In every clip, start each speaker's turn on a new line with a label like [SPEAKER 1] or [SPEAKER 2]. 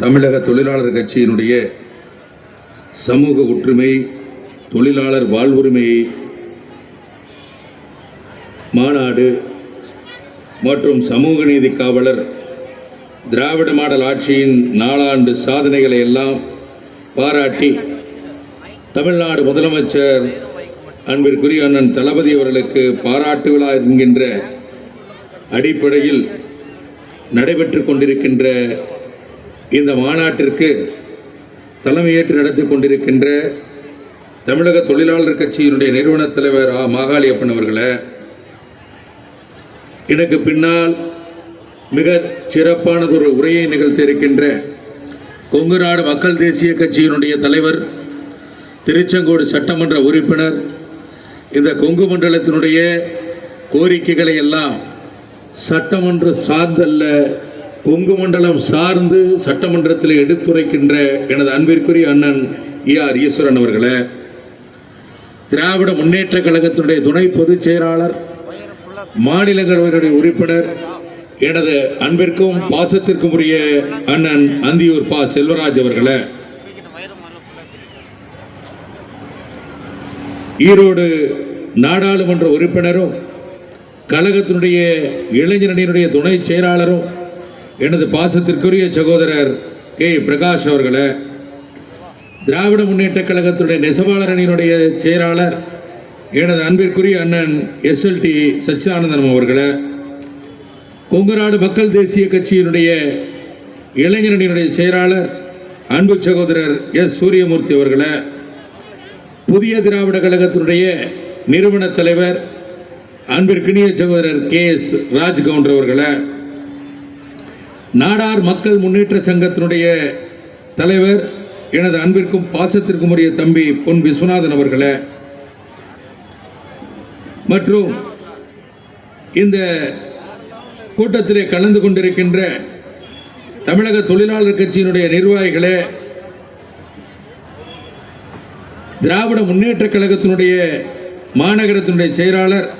[SPEAKER 1] தமிழக தொழிலாளர் கட்சியினுடைய சமூக ஒற்றுமை தொழிலாளர் வாழ்வுரிமை மாநாடு மற்றும் சமூக நீதி காவலர் திராவிட மாடல் ஆட்சியின் நாலாண்டு சாதனைகளை எல்லாம் பாராட்டி தமிழ்நாடு முதலமைச்சர் அன்பிற்குரிய அண்ணன் தளபதி அவர்களுக்கு பாராட்டு விழா என்கின்ற அடிப்படையில் நடைபெற்று கொண்டிருக்கின்ற இந்த மாநாட்டிற்கு தலைமையேற்று நடத்தி கொண்டிருக்கின்ற தமிழக தொழிலாளர் கட்சியினுடைய நிறுவன தலைவர் ஆ. மாகாளியப்பன் அவர்களை எனக்கு பின்னால் மிக சிறப்பானதொரு உரையை நிகழ்த்தி இருக்கின்ற கொங்கு நாடு மக்கள் தேசிய கட்சியினுடைய தலைவர் திருச்செங்கோடு சட்டமன்ற உறுப்பினர் இந்த கொங்கு மண்டலத்தினுடைய கோரிக்கைகளை எல்லாம் சட்டமன்ற சார்ந்தல்ல கொங்கு மண்டலம் சார்ந்து சட்டமன்றத்தில் எடுத்துரைக்கின்ற எனது அன்பிற்குரிய அண்ணன் ஏ ஆர் ஈஸ்வரன் அவர்களை திராவிட முன்னேற்ற கழகத்தினுடைய துணை பொதுச் செயலாளர் மாநிலங்களவையுடைய உறுப்பினர் எனது அன்பிற்கும் பாசத்திற்கும் உரிய அண்ணன் அந்தியூர் பா செல்வராஜ் அவர்களை. ஈரோடு நாடாளுமன்ற உறுப்பினரும் கழகத்தினுடைய இளைஞரணியினுடைய துணை செயலாளரும் எனது பாசத்திற்குரிய சகோதரர் கே. பிரகாஷ் அவர்களை திராவிட முன்னேற்ற கழகத்துடைய நெசவாளர் அணியினுடைய செயலாளர் எனது அன்பிற்குரிய அண்ணன் எஸ்எல்டி சச்சிதானந்தனம் அவர்களை கொங்கராடு மக்கள் தேசிய கட்சியினுடைய இளைஞரணியினுடைய செயலாளர் அன்பு சகோதரர் எஸ். சூரியமூர்த்தி அவர்களை புதிய திராவிட கழகத்தினுடைய நிறுவன தலைவர் அன்பிற்கினிய சகோதரர் கே. எஸ். ராஜ்கவுண்டர் அவர்களை நாடார் மக்கள் முன்னேற்ற சங்கத்தினுடைய தலைவர் எனது அன்பிற்கும் பாசத்திற்கும் உரிய தம்பி பொன் விஸ்வநாதன் அவர்களே. மற்றும் இந்த கூட்டத்திலே கலந்து கொண்டிருக்கின்ற தமிழக தொழிலாளர் கட்சியினுடைய நிர்வாகிகளே திராவிட முன்னேற்ற கழகத்தினுடைய மாநகரத்தினுடைய செயலாளர்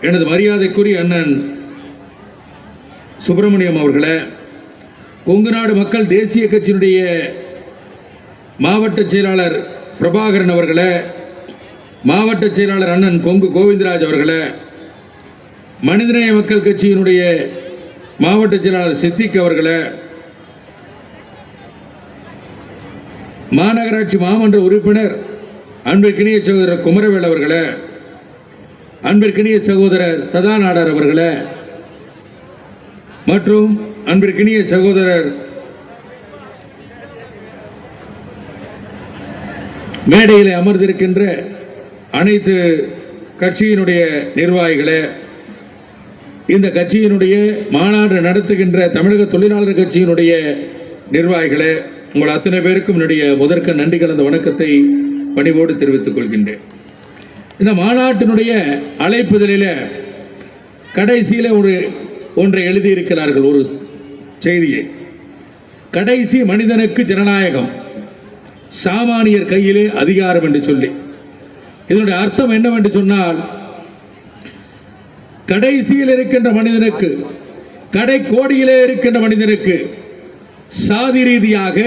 [SPEAKER 1] எனது மரியாதைக்குரிய அண்ணன் சுப்பிரமணியம் அவர்களே. கொங்கு நாடு மக்கள் தேசிய கட்சியினுடைய மாவட்ட செயலாளர் பிரபாகரன் அவர்களை மாவட்ட செயலாளர் அண்ணன் கொங்கு கோவிந்தராஜ் அவர்களை மனிதநேய மக்கள் கட்சியினுடைய மாவட்ட செயலாளர் சித்திக் அவர்களை மாநகராட்சி மாமன்ற உறுப்பினர் அன்பிற்கினிய சகோதரர் குமரவேல் அவர்களை அன்பிற்கினிய சகோதரர் சதாநாடர் அவர்களை மற்றும் அன்பிற்கினிய சகோதரர் மேடையில் அமர்ந்திருக்கின்ற அனைத்து கட்சியினுடைய நிர்வாகிகளே இந்த கட்சியினுடைய மாநாடு நடத்துகின்ற தமிழக தொழிலாளர் கட்சியினுடைய நிர்வாகிகளே உங்கள் அத்தனை பேருக்கும் என்னுடைய முதற்க நன்றி கலந்த வணக்கத்தை பணிவோடு தெரிவித்துக் கொள்கின்றேன். இந்த மாநாட்டினுடைய அழைப்புதலில் கடைசியில் ஒரு ஒன்றை எழுதியிருக்கிறார்கள் ஒரு செய்தியை. கடைசி மனிதனுக்கு ஜனநாயகம். சாமானியர் கையிலே அதிகாரம் என்று சொல்லி. இதனுடைய அர்த்தம் என்னவென்று சொன்னால் கடைசியில் இருக்கின்ற மனிதனுக்கு கடை கோடியிலே இருக்கின்ற மனிதனுக்கு சாதி ரீதியாக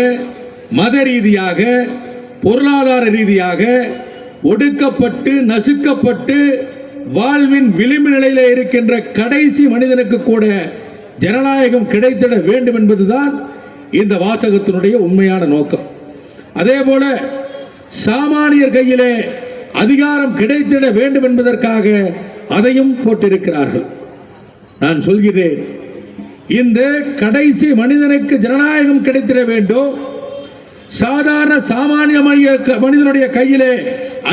[SPEAKER 1] மத ரீதியாக பொருளாதார ரீதியாக ஒடுக்கப்பட்டு நசுக்கப்பட்டு வாழ்வின் விளிம்பு நிலையில் இருக்கின்ற கடைசி மனிதனுக்கு கூட ஜனநாயகம் கிடைத்திட வேண்டும் என்பதுதான் இந்த வாசகத்தினுடைய உண்மையான நோக்கம். அதே போல சாமானியர் கையிலே அதிகாரம் கிடைத்திட வேண்டும் என்பதற்காக அதையும் போட்டிருக்கிறார்கள். நான் சொல்கிறேன் இந்த கடைசி மனிதனுக்கு ஜனநாயகம் கிடைத்திட வேண்டும். சாதாரண சாமானிய மனிதனுடைய கையிலே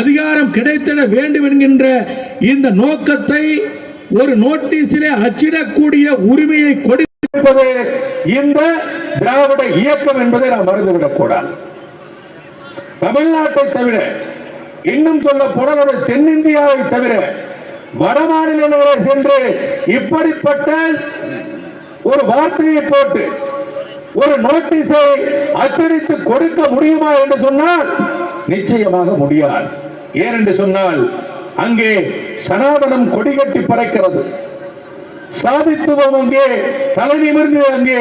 [SPEAKER 1] அதிகாரம் கிடைத்திட வேண்டும் என்கின்ற இந்த நோக்கத்தை ஒரு நோட்டீஸிலே அச்சிடக்கூடிய உரிமையை கொடுப்பது இந்த திராவிட இயக்கம் என்பதை நாம் மறந்துவிடக் கூடாது. தமிழ்நாட்டை தவிர இன்னும் சொல்ல போனால் தென்னிந்தியாவை தவிர வடமாநிலங்களை சென்று இப்படிப்பட்ட ஒரு வார்த்தையை போட்டு ஒரு நோட்டீஸை அச்சடித்து கொடுக்க முடியுமா என்று சொன்னால் நிச்சயமாக முடியாது. ஏனென்று சொன்னால் அங்கே சனாதனம் கொடிகட்டி பறக்கிறது. சாதித்துவம் அங்கே தலை நிமிர்ந்து அங்கே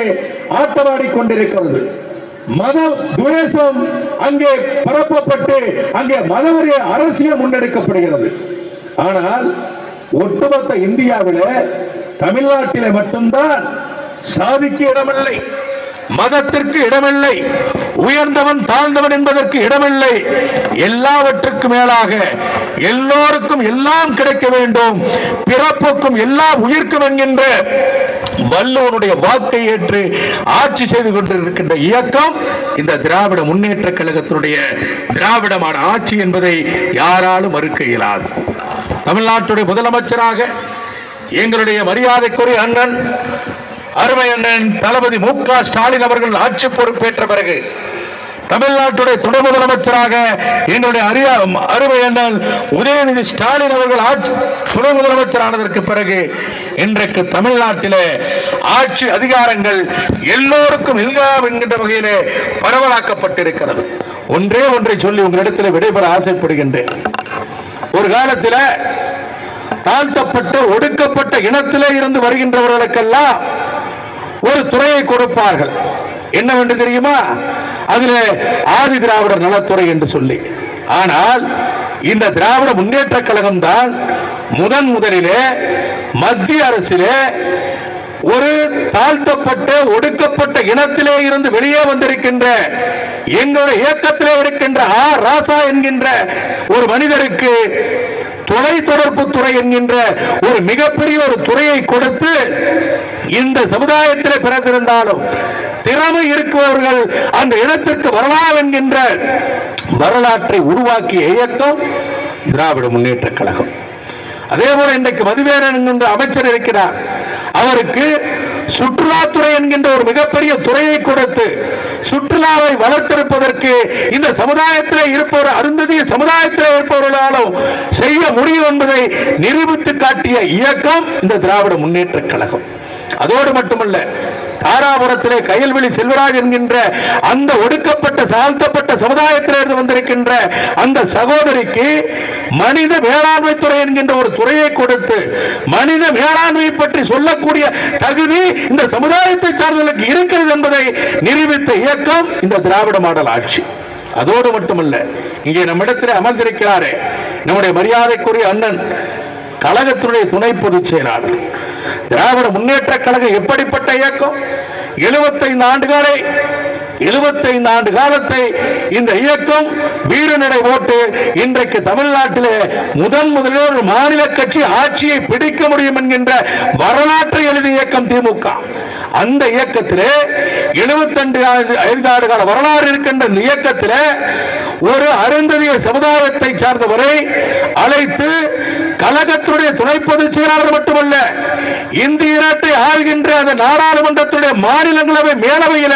[SPEAKER 1] ஆட்டமாடி கொண்டிருக்கிறது.
[SPEAKER 2] மத துவேஷம் அங்கே பரப்பப்பட்டு அங்கே மதவரிய அரசியல் முன்னெடுக்கப்படுகிறது. ஆனால் ஒட்டுமொத்த இந்தியாவிலே தமிழ்நாட்டிலே மட்டும்தான் சாதிக்கு இடமில்லை. மதத்திற்கு இடமில்லை. உயர்ந்தவன் தாழ்ந்தவன் என்பதற்கு இடமில்லை. எல்லாவற்றுக்கும் மேலாக எல்லோருக்கும் எல்லாம் கிடைக்க வேண்டும். பிறப்புக்கும் எல்லாம் உயிர்க்கும் என்கின்ற வள்ளுவனுடைய வாக்கை ஏற்று ஆட்சி செய்து கொண்டிருக்கின்ற இயக்கம் இந்த திராவிட முன்னேற்ற கழகத்தினுடைய திராவிடமான ஆட்சி என்பதை யாராலும் மறுக்க இயலாது. தமிழ்நாட்டுடைய முதலமைச்சராக எங்களுடைய மரியாதைக்குரிய அண்ணன் அருமை அண்ணன் தளபதி மு க ஸ்டாலின் அவர்கள் ஆட்சி பொறுப்பேற்ற பிறகு தமிழ்நாட்டுடைய துணை முதலமைச்சராக எங்களுடைய அரியா அருமை அண்ணன் உதயநிதி ஸ்டாலின் அவர்கள் ஆட்சி துணை முதலமைச்சரானதற்கு பிறகு இன்றைக்கு தமிழ்நாட்டிலே ஆட்சி அதிகாரங்கள் எல்லோருக்கும் இல்லாம என்கின்ற வகையிலே பரவலாக்கப்பட்டிருக்கிறது. ஒன்றே ஒன்றை சொல்லி உங்களிடத்தில் விடைபெற ஆசைப்படுகின்றேன். ஒரு காலத்தில் தாழ்த்தப்பட்ட ஒடுக்கப்பட்ட இனத்திலே இருந்து வருகின்றவர்களுக்கெல்லாம் ஒரு துறையை கொடுப்பார்கள். என்னவென்று தெரியுமா? அதில் ஆதி திராவிடர் நலத்துறை என்று சொல்லி. ஆனால் இந்த திராவிட முன்னேற்ற கழகம் தான் முதன் முதலிலே மத்திய அரசிலே ஒரு தாழ்த்தப்பட்ட ஒடுக்கப்பட்ட இனத்திலே இருந்து வெளியே வந்திருக்கின்ற எங்களுடைய இயக்கத்திலே இருக்கின்ற ஆ ராசா என்கின்ற ஒரு மனிதருக்கு தொலை தொடர்பு துறை என்கின்ற ஒரு மிகப்பெரிய ஒரு துறையை கொடுத்து இந்த சமுதாயத்தில் பிறந்திருந்தாலும் திறமை இருக்கிறவர்கள் அந்த இடத்திற்கு வரலாம் என்கின்ற வரலாற்றை உருவாக்கிய இயக்கம் திராவிட முன்னேற்ற கழகம். அதே போல இன்றைக்கு மதுவேரன் என்கின்ற அமைச்சர் இருக்கிறார். அவருக்கு சுற்றுலாத்துறை என்கின்ற ஒரு மிகப்பெரிய துறையை கொடுத்து சுற்றுலாவை வளர்த்திருப்பதற்கு இந்த சமுதாயத்தில் இருப்பவர் அருந்ததிய சமுதாயத்தில் இருப்பவர்களாலும் செய்ய முடியும் என்பதை நிரூபித்து காட்டிய இயக்கம் இந்த திராவிட முன்னேற்ற கழகம். அதோடு மட்டுமல்ல தாராபுரத்திலே கயல்வெளி செல்வராஜ் என்கின்ற அந்த ஒடுக்கப்பட்ட தாழ்த்தப்பட்ட சமுதாயத்திலிருந்து வந்திருக்கின்ற அந்த சகோதரிக்கு மனித வேளாண்மை துறை என்கின்ற ஒரு துறையை கொடுத்து மனித வேளாண்மை பற்றி சொல்லக்கூடிய தகுதி இந்த சமுதாயத்தை சார்ந்தவர்களுக்கு இருக்கிறது என்பதை நிரூபித்த இயக்கம் இந்த திராவிட மாடல் ஆட்சி. அதோடு மட்டுமல்ல இங்கே நம்மிடத்தில் அமர்ந்திருக்கிறாரே நம்முடைய மரியாதைக்குரிய அண்ணன் கழகத்தினுடைய துணை பொதுச் செயலாளர். திராவிட முன்னேற்ற கழகம் எப்படிப்பட்ட இயக்கம்? 75 ஆண்டுகளை 75 ஆண்டு காலத்தை இந்த இயக்கம் வீரநடை ஓட்டு இன்றைக்கு தமிழ்நாட்டிலே முதன் முதலில் ஒரு மாநில கட்சி ஆட்சியை பிடிக்க முடியும் என்கின்ற வரலாற்றை எழுதிய இயக்கம் திமுக. அந்த இயக்கத்திலே 72 ஆண்டு ஐந்து ஆண்டு கால வரலாறு இருக்கின்ற இந்த இயக்கத்திலே ஒரு அருந்ததிய சமுதாயத்தை சார்ந்தவரை அழைத்து கழகத்துடைய துணை பொதுச் செயலாளர் மட்டுமல்ல இந்திய நாட்டை ஆள்கின்ற அந்த நாடாளுமன்றத்துடைய மாநிலங்களவை மேலவையில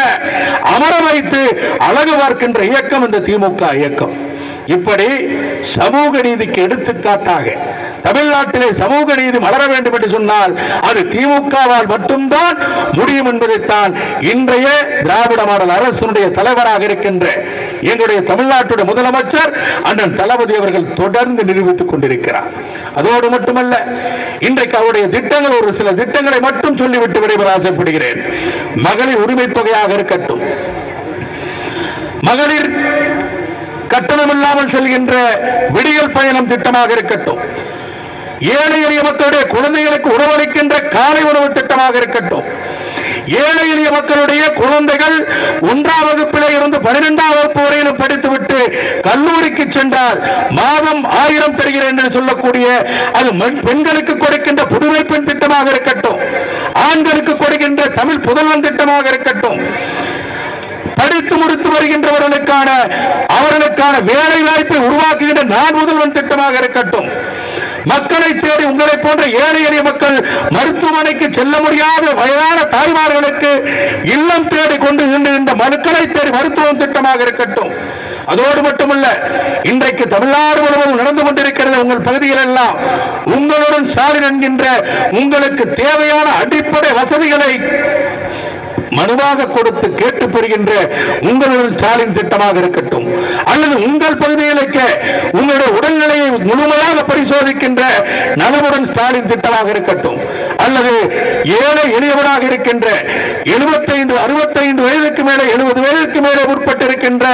[SPEAKER 2] அமர வைத்து அழகு பார்க்கின்ற இயக்கம் இந்த திமுக இயக்கம். இப்படி சமூக நீதிக்கு எடுத்துக்காட்டாக தமிழ்நாட்டிலே சமூக நீதி மலர வேண்டும் என்று சொன்னால் அது திமுகவால் மட்டும்தான் முடியும் என்பதைத்தான் இன்றைய திராவிட மாடல் அரசினுடைய தலைவராக இருக்கின்ற எங்களுடைய தமிழ்நாட்டுடைய முதலமைச்சர் அண்ணன் தளபதி அவர்கள் தொடர்ந்து நிரூபித்துக் கொண்டிருக்கிறார். அதோடு மட்டுமல்ல இன்றைக்கு அவருடைய திட்டங்கள் ஒரு சில திட்டங்களை மட்டும் சொல்லிவிட்டு விடைபெற ஆசைப்படுகிறேன். மகளிர் உரிமை தொகையாக இருக்கட்டும் மகளிர் கட்டணம் இல்லாமல் செல்கின்ற விடியல் பயணம் திட்டமாக இருக்கட்டும் ஏழை எளிய மக்களுடைய குழந்தைகளுக்கு உணவளிக்கின்ற காலை உணவு திட்டமாக இருக்கட்டும். ஏழை எளிய மக்களுடைய குழந்தைகள் ஒன்றாம் வகுப்பிலே இருந்து பனிரெண்டாம் வகுப்பு வரையிலும் படித்துவிட்டு கல்லூரிக்கு சென்றால் மாதம் ஆயிரம் தருகிறேன் என்று சொல்லக்கூடிய அது மண்- பெண்களுக்கு கொடுக்கின்ற புதுமை பெண் திட்டமாக இருக்கட்டும். ஆண்களுக்கு கொடுக்கின்ற தமிழ் புதல்வன் திட்டமாக இருக்கட்டும். படித்து முடித்து வருகின்றவர்களுக்கான அவர்களுக்கான வேலை வாய்ப்பை உருவாக்குகின்ற நான் முதல்வன் திட்டமாக இருக்கட்டும். மக்களை தேடி உங்களை போன்ற ஏழை எளிய மக்கள் மருத்துவமனைக்கு செல்ல முடியாத வயதான தாய்மார்களுக்கு இல்லம் தேடி கொண்டு செல்கின்ற மக்களை தேடி மருத்துவம் திட்டமாக இருக்கட்டும். அதோடு மட்டுமல்ல இன்றைக்கு தமிழ்நாடு முழுவதும் நடந்து கொண்டிருக்கிறது உங்கள் பகுதிகள் எல்லாம் உங்களுடன் சாலை என்கின்ற உங்களுக்கு தேவையான அடிப்படை வசதிகளை மனுவாக கொடுத்து கேட்டு பெறுகின்ற உங்களுடன் ஸ்டாலின் திட்டமாக இருக்கட்டும் அல்லது உங்கள் பகுதிகளுக்கு உங்களுடைய உடல்நிலையை முழுமையாக பரிசோதிக்கின்ற நலமுடன் ஸ்டாலின் திட்டமாக இருக்கட்டும் அல்லது ஏழை எளியவராக இருக்கின்ற எழுபத்தைந்து அறுபத்தைந்து வயதுக்கு மேலே எழுபது வயதுக்கு மேலே உட்பட்டிருக்கின்ற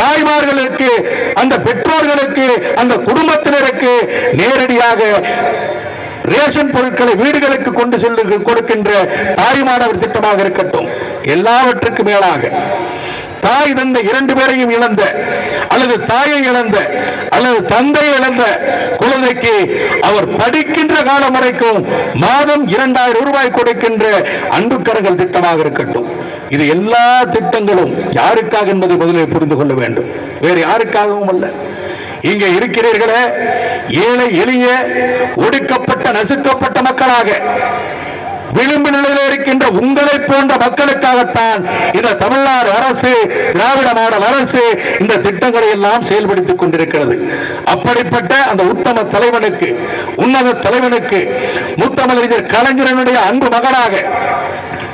[SPEAKER 2] தாய்மார்களுக்கு அந்த பெற்றோர்களுக்கு அந்த குடும்பத்தினருக்கு நேரடியாக ரேஷன் பொருட்களை வீடுகளுக்கு கொண்டு செல்லு கொடுக்கின்ற தாய்மானவர் திட்டமாக இருக்கட்டும். எல்லாவற்றுக்கும் மேலாக தாய் தந்த இரண்டு பேரையும் இழந்த அல்லது தாயை இழந்த அல்லது தந்தை இழந்த குழந்தைக்கு அவர் படிக்கின்ற காலம் வரைக்கும் மாதம் இரண்டாயிரம் ரூபாய் கொடுக்கின்ற அன்புக்கரங்கள் திட்டமாக இருக்கட்டும். இது எல்லா திட்டங்களும் யாருக்காக என்பதை முதலில் புரிந்து கொள்ள வேண்டும். வேறு யாருக்காகவும் அல்ல. இங்கே இருக்கிறீர்களே ஏழை எளிய ஒடுக்கப்பட்ட நசுக்கப்பட்ட மக்களாக விளிம்பு நிலையில் இருக்கின்ற உங்களை போன்ற மக்களுக்காகத்தான் இந்த தமிழ்நாடு அரசு திராவிட மாடல் அரசு இந்த திட்டங்களை எல்லாம் செயல்படுத்திக் கொண்டிருக்கிறது. அப்படிப்பட்ட அந்த உத்தம தலைவனுக்கு உன்னத தலைவனுக்கு முத்தமிழறிஞர் கலைஞரனுடைய அன்பு மகனாக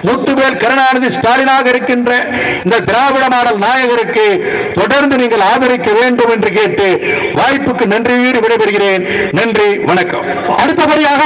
[SPEAKER 2] முத்துவேல் கருணாநிதி ஸ்டாலினாக இருக்கின்ற இந்த திராவிட மாடல் நாயகருக்கு தொடர்ந்து நீங்கள் ஆதரிக்க வேண்டும் என்று கேட்டு வாய்ப்புக்கு நன்றி விடைபெறுகிறேன். நன்றி வணக்கம். அடுத்தபடியாக